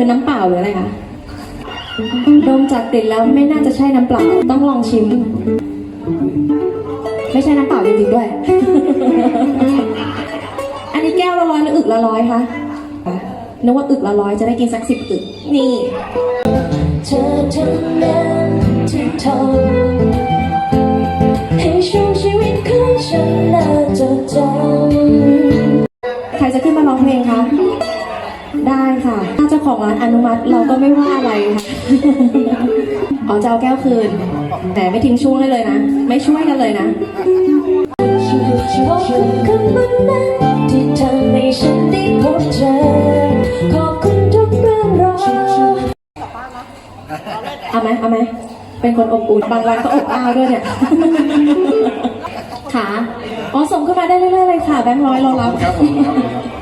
ือน้ำเปล่าหรืออะไรคะดมจากกลิ่นแล้วไม่น่าจะใช่น้ำเปล่า ต้องลองชิม ไม่ใช่น้ำเปล่าจริงๆด้วย อันนี้แก้วละร้อยหรืออึกละร้อยคะนึกว่าอึกละร้อยจะได้กินสักสิบอึก นี่ เธอทำนั้นที่ทำให้ช่วงชีวิตของฉันน่าจะจำใครจะขึ้นมาร้องเพลงคะ ได้ค่ะ ถ้าเจ้าของร้านอนุมัติเราก็ไม่ว่าอะไรค่ะอ๋อจะเอาแก้วคืน แต่ไม่ทิ้งช่วงให้เลยนะ ไม่ช่วยกันเลยนะขอบคุณคำวันนั้นที่ทำให้ฉันได้พบเจอ ขอบคุณทุกเรื่องราวเอาไหมเอาไหมเป็นคนอบอุ่นบางวันก็อบอ้าวด้วยเนี่ยค่ะอ๋อส่งขึ้นมาได้เรื่อยๆเลยค่ะ แบงค์ร้อยรอรับครับผมครับ